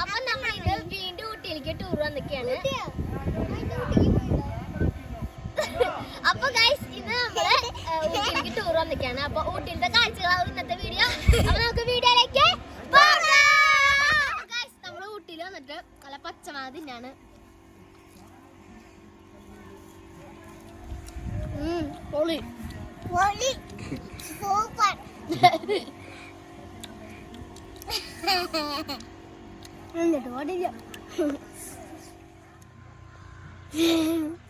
അപ്പൊ നമ്മൾ ഇത് വീണ്ടും ഊട്ടിയിലേക്ക് ടൂർ വന്നിക്കാണ് അപ്പൊ ഗൈസ് ഇത് നമ്മൾ ഊട്ടിയിലേക്ക് ടൂർ വന്നിക്കാണ് അപ്പൊ ഊട്ടിയിലത്തെ കാഴ്ചകളാവും ഇന്നത്തെ വീഡിയോ അപ്പൊ നമുക്ക് വീഡിയോയിലേക്ക് ഗൈസ് നമ്മൾ ഊട്ടിയിൽ വന്നിട്ട് നല്ല പച്ചമാങ്ങ തിന്നാണ്. ഉം, പൊളി. പൊളി. സൂപ്പർ. എന്നിട്ട് ഓടില്ല.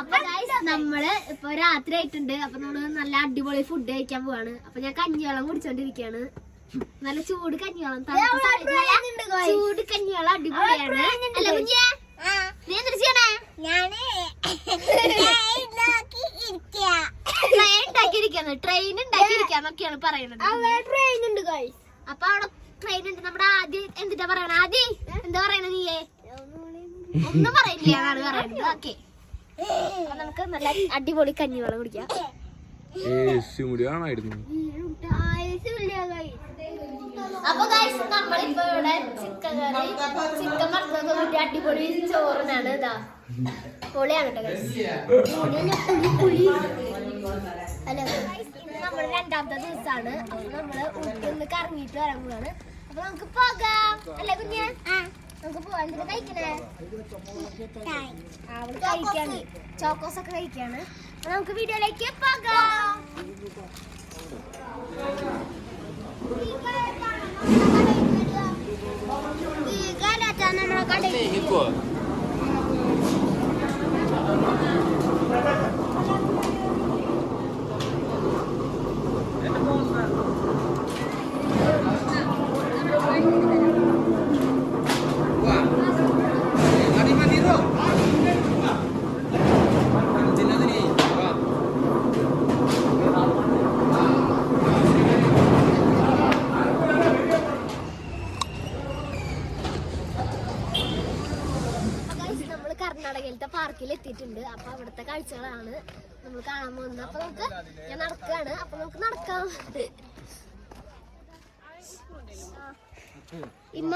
അപ്പൊ നമ്മൾ ഇപ്പൊ രാത്രി ആയിട്ടുണ്ട്. അപ്പൊ നമ്മൾ നല്ല അടിപൊളി ഫുഡ് കഴിക്കാൻ പോവാണ്. അപ്പൊ ഞാൻ കഞ്ഞിവെള്ളം കുടിച്ചോണ്ടിരിക്കാണ് നല്ല ചൂട് കഞ്ഞിവെള്ളം ചൂട് കഞ്ഞിവെള്ളം അടിപൊളിയാണ്. അല്ല കുഞ്ഞേ നീ എന്തിനു ചെയ്യണേ? ട്രെയിൻ ഉണ്ടാക്കിയിരിക്കാന്ന് ട്രെയിൻ ഉണ്ടാക്കിയിരിക്കാന്നൊക്കെയാണ് പറയുന്നത് ട്രെയിൻ ഉണ്ട് അപ്പൊ അവിടെ ട്രെയിൻ ഉണ്ട് നമ്മുടെ ആദ്യം എന്തിട്ടാ പറയണ? ആദ്യം എന്താ പറയണ നീയേ? ഒന്നും പറയില്ല. എന്നാണ് പറയുന്നത് ഓക്കെ. അപ്പൊ നമുക്ക് നല്ല അടിപൊളി കഞ്ഞിവെള്ളം കുടിക്കാം. അപ്പൊ ഗൈസ് നമ്മളിപ്പോ ഇവിടെ ചിക്കൻ കറി ചിക്കൻ മറന്നൊക്കെ കൂട്ടി അടിപൊളി ചോറിനാണ് ഇതാ. പൊളിയാണ് അല്ല നമ്മുടെ രണ്ടാമത്തെ ദിവസമാണ് അപ്പൊ നമ്മൾ ഊട്ടി ഒന്ന് കറങ്ങിയിട്ട് വരാൻ പോവാണ്. അപ്പൊ നമുക്ക് പോകാം. അല്ലേ കുഞ്ഞ്? ചോക്കോസ് ഒക്കെ കഴിക്കാണ്? അപ്പൊ നമുക്ക് വീഡിയോയിലേക്ക് പോകാം. നമ്മളെ കടയിൽ നമ്മൾ കർണാടകയിലത്തെ പാർക്കിൽ എത്തിയിട്ടുണ്ട് അപ്പൊ അവിടുത്തെ കാഴ്ചകളാണ് നമ്മൾ കാണാൻ പോകുന്നത്. അപ്പൊ നമുക്ക് ഞാൻ നടക്കാണ്. അപ്പൊ നമുക്ക് നടക്കാം. ഇമ്മ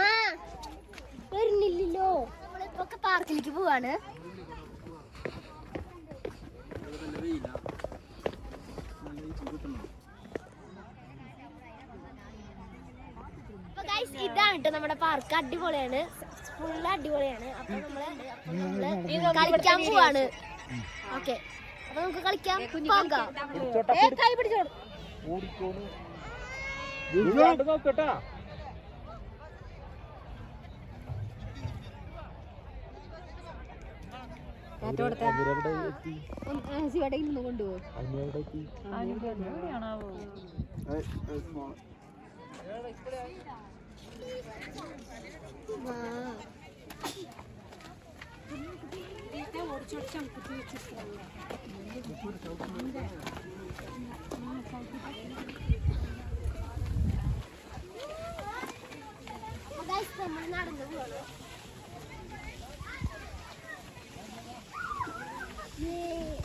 വരുന്നില്ലല്ലോ. നമ്മളിപ്പോ പാർക്കിലേക്ക് പോവാണ്. ഇതാണ് ട്ടോ നമ്മുടെ പാർക്ക്. അടിപൊളിയാണ്. ഫുള്ള് അടിപൊളിയാണ്. അപ്പൊ നമ്മൾ അപ്പൊ നമ്മൾ കളിക്കാൻ പോവാണ്. ഓക്കെ. അപ്പൊ നമുക്ക് കളിക്കാം. പോകാം ഏ, കൈ പിടിച്ചോ നോക്കട്ടാ. ഗൈസ് നമ്മൾ നടന്നു പോവാണ് Yay.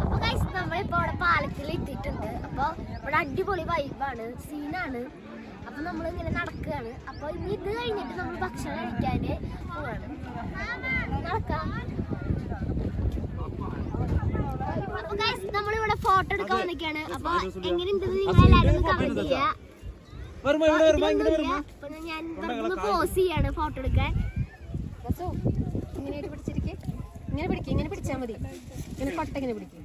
അപ്പൊ guys, നമ്മളിപ്പോ ഇവിടെ പാലത്തിൽ എത്തിയിട്ടുണ്ട് അപ്പൊ ഇവിടെ അടിപൊളി വൈബാണ് സീനാണ് അപ്പൊ നമ്മൾ ഇങ്ങനെ നടക്കുകയാണ്. അപ്പൊ ഇനി ഇത് കഴിഞ്ഞിട്ട് നമ്മൾ ഭക്ഷണം കഴിക്കാൻ പോവാണ്. നടക്കാം. അപ്പൊ നമ്മളിവിടെ ഫോട്ടോ എടുക്കാൻ വന്നിക്കാണ് അപ്പൊ എങ്ങനെയുണ്ടെന്ന് നിങ്ങൾ എല്ലാവരും കമന്റ് ചെയ്യാ. ഞാൻ ഒന്ന് പോസ് ചെയ്യാണ് ഫോട്ടോ എടുക്കാൻ. ഇങ്ങനെ പിടിച്ചിരിക്കെ. ഇങ്ങനെ പിടിക്കുക ഇങ്ങനെ പിടിച്ചാൽ മതി. ഇങ്ങനെ കൊട്ട ഇങ്ങനെ പിടിക്കും.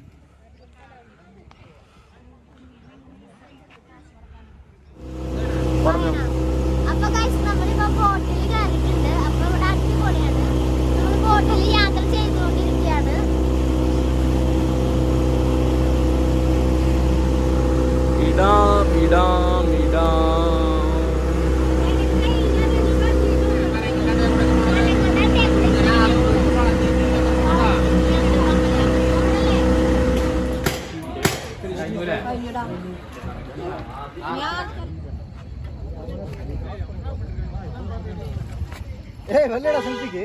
ஏய் வெள்ளடா செல்ஃபிக்கு.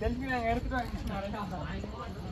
செல்ஃபி நாங்கள் எடுத்துட்டு